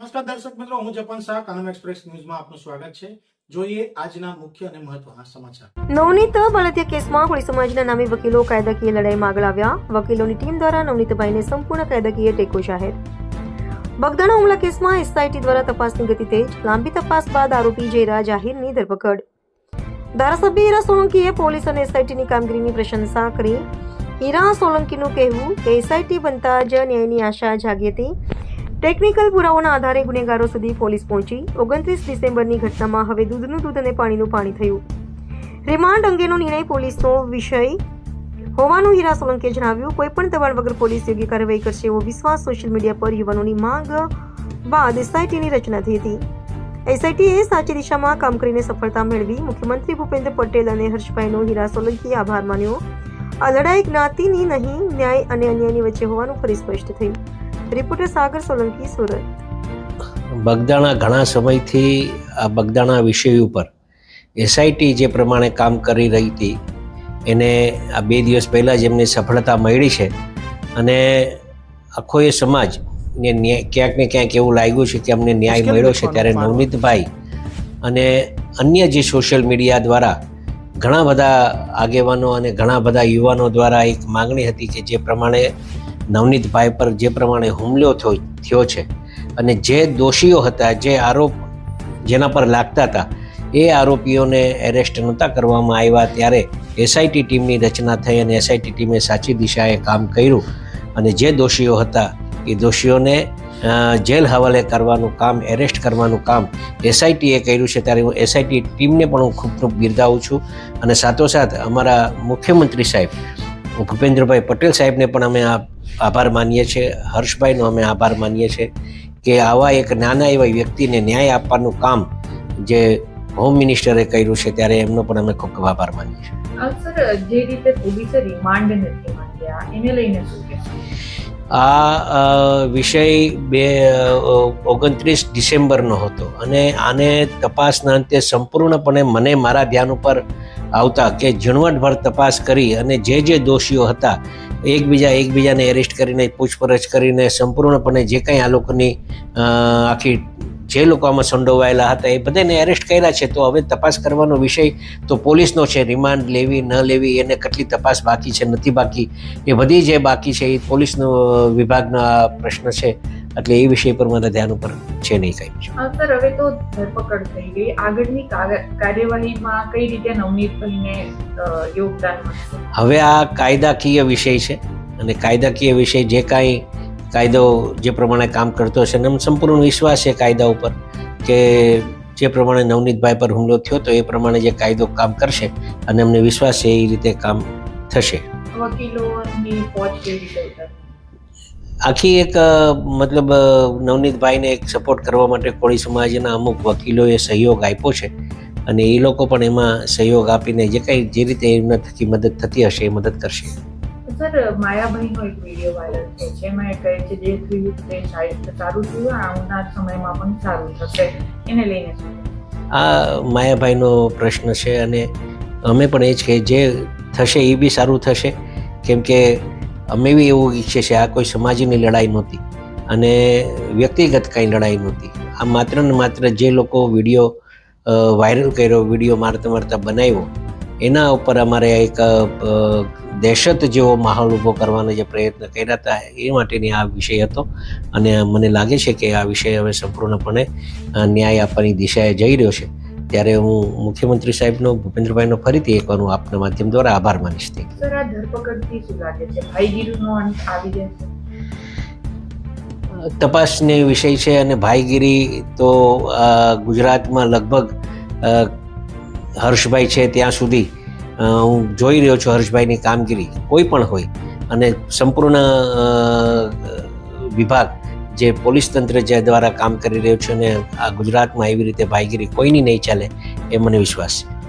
નમસ્કાર દર્શક મિત્રો, હું જપન શાહ કાનમ એક્સપ્રેસ ન્યૂઝમાં આપનું સ્વાગત છે. જોઈએ આજના અને એસઆઈટી દ્વારા સોલંકીએ પોલીસ અને એસઆઈટીની કામગીરીની પ્રશંસા કરી. હીરા સોલંકીનું કહેવું કે એસઆઈટી બનતા જ ન્યાયની આશા જાગી હતી. ટેકનિકલ પુરાવાના આધારે ગુનેગારો સુધી પોલીસ પહોંચી. ઓગણત્રીસ ડિસેમ્બરની ઘટનામાં હવે દૂધનું દૂધ અને પાણીનું પાણી થયું. રિમાન્ડ અંગેનો નિર્ણય પોલીસનો વિષય હોવાનું હીરા સોલંકીએ જણાવ્યું. કોઈ પણ દબાણ વગર પોલીસ યોગ્ય કાર્યવાહી કરશે એવો વિશ્વાસ સોશિયલ મીડિયા પર યુવાનોની માંગ બાદ એસઆઈટીની રચના થઈ હતી. એસઆઈટીએ સાચી દિશામાં કામ કરીને સફળતા મેળવી. મુખ્યમંત્રી ભૂપેન્દ્ર પટેલ અને હર્ષભાઈનો હીરા સોલંકીએ આભાર માન્યો. આ લડાઈ જ્ઞાતિની નહીં, ન્યાય અને અન્યાયની વચ્ચે હોવાનું ફરી સ્પષ્ટ થયું. રિપોર્ટર સાગર સોલંકી સુરત. બગદાણા ઘણા સમયથી આ બગદાણા વિષય ઉપર એસઆઈટી જે પ્રમાણે કામ કરી રહી હતી એને આ બે દિવસ પહેલાં જ એમને સફળતા મળી છે. અને આખો એ સમાજ ને ક્યાંક ને ક્યાંક એવું લાગ્યું છે કે અમને ન્યાય મળ્યો છે ત્યારે નવનીતભાઈ અને અન્ય જે સોશિયલ મીડિયા દ્વારા ઘણા બધા આગેવાનો અને ઘણા બધા યુવાનો દ્વારા એક માગણી હતી કે જે પ્રમાણે નવનીતભાઈ પર જે પ્રમાણે હુમલો થયો થયો છે અને જે દોષીઓ હતા, જે આરોપ જેના પર લાગતા હતા, એ આરોપીઓને એરેસ્ટ નહોતા કરવામાં આવ્યા. ત્યારે એસઆઈટી ટીમની રચના થઈ અને એસઆઈટી ટીમે સાચી દિશાએ કામ કર્યું અને જે દોષીઓ હતા, એ દોષીઓને જેલ હવાલે કરવાનું કામ એરેસ્ટ કરવાનું કામ એસઆઈટીએ કર્યું છે. ત્યારે હું એસઆઈટી ટીમને પણ હું ખૂબ ખૂબ બિરદાવું છું અને સાથોસાથ અમારા મુખ્યમંત્રી સાહેબ, ભૂપેન્દ્રભાઈ પટેલ સાહેબને પણ અમે આ આભાર માનીએ છીએ. હર્ષભાઈનો અમે આભાર માનીએ છીએ કે આવા એક નાના એવા વ્યક્તિને ન્યાય આપવાનું કામ જે હોમ મિનિસ્ટરે કર્યું છે ત્યારે એમનો પણ અમે ખૂબ ખૂબ આભાર માનીએ છીએ. સર જે રીતે પોલીસે રિમાન્ડ નથી માંગ્યા એને લઈને આ વિષય બે ઓગણત્રીસ ડિસેમ્બરનો હતો અને આને તપાસના અંતે સંપૂર્ણપણે મને મારા ધ્યાન ઉપર આવતા કે ઝીણવટભર તપાસ કરી અને જે જે દોષીઓ હતા એકબીજા એકબીજાને એરેસ્ટ કરીને, પૂછપરછ કરીને, સંપૂર્ણપણે જે કંઈ આ લોકોની આખી જે લોકો આમાં સંડોવાયેલા હતા, એ બધાને એરેસ્ટ કર્યા છે. તો હવે તપાસ કરવાનો વિષય તો પોલીસનો છે. રિમાન્ડ લેવી, ન લેવી, એને કેટલી તપાસ બાકી છે, નથી બાકી, એ બધી જે બાકી છે, એ પોલીસનો વિભાગનો પ્રશ્ન છે. એટલે એ વિષય પર મારા ધ્યાન ઉપર છે નહીં કઈ. સર હવે તો ધરપકડ થઈ ગઈ. આગળની કાર્યવાહીમાં કઈ રીતે નવનીતભાઈને યોગદાન મળશે? હવે આ કાયદાકીય વિષય છે અને કાયદાકીય વિષય જે કાંઈ કાયદો જે પ્રમાણે કામ કરતો હશે અને સંપૂર્ણ વિશ્વાસ છે કાયદા ઉપર કે જે પ્રમાણે નવનીતભાઈ પર હુમલો થયો તો એ પ્રમાણે જે કાયદો કામ કરશે અને અમને વિશ્વાસ છે એ રીતે કામ થશે. વકીલોની પહોંચ કેવી રીતે આખી એક મતલબ નવનીતભાઈને એક સપોર્ટ કરવા માટે કોળી સમાજના અમુક વકીલોએ સહયોગ આપ્યો છે. અને એ લોકો પણ એમાં સહયોગ આપીને જે કંઈ જે રીતે એમના થકી મદદ થતી હશે એ મદદ કરશે. સર માયાભાઈનો એક વીડિયો વાયરલ છે. જેમાં એ કહે છે જે થયું તે સાહિત્ય સારું થયું આવનાર સમયમાં પણ સારું થશે. એને લઈને આ માયાભાઈનો પ્રશ્ન છે અને અમે પણ એ જ કે જે થશે એ બી સારું થશે. કેમ કે અમે બી એવું ઈચ્છીએ છીએ, આ કોઈ સમાજની લડાઈ નહોતી અને વ્યક્તિગત કાંઈ લડાઈ નહોતી. આ માત્ર ને માત્ર જે લોકો વીડિયો વાયરલ કર્યો, વીડિયો મારતા મારતા બનાવ્યો, એના ઉપર અમારે એક દહેશત જેવો માહોલ ઊભો કરવાનો જે પ્રયત્ન કર્યા હતા, એ માટેની આ વિષય હતો. અને મને લાગે છે કે આ વિષય હવે સંપૂર્ણપણે ન્યાય આપવાની દિશાએ જઈ રહ્યો છે. ત્યારે હું મુખ્યમંત્રી સાહેબનો, ભૂપેન્દ્રભાઈનો ફરીથી એકવાર હું આપના માધ્યમ દ્વારા આભાર માનીશ. થેન્ક આ ધરપકડથી શું લાગે છે? ભાઈગીરીનો અંત આવી જશે તપાસને વિષય છે અને ભાઈગીરી તો ગુજરાતમાં લગભગ હર્ષભાઈ છે ત્યાં સુધી હું જોઈ રહ્યો છું હર્ષભાઈની કામગીરી. કોઈ પણ હોય. અને સંપૂર્ણ વિભાગ જે પોલીસ તંત્ર જે દ્વારા કામ કરી રહ્યું છે અને આ ગુજરાતમાં એવી રીતે ભાઈગીરી કોઈની નહીં ચાલે એ મને વિશ્વાસ છે.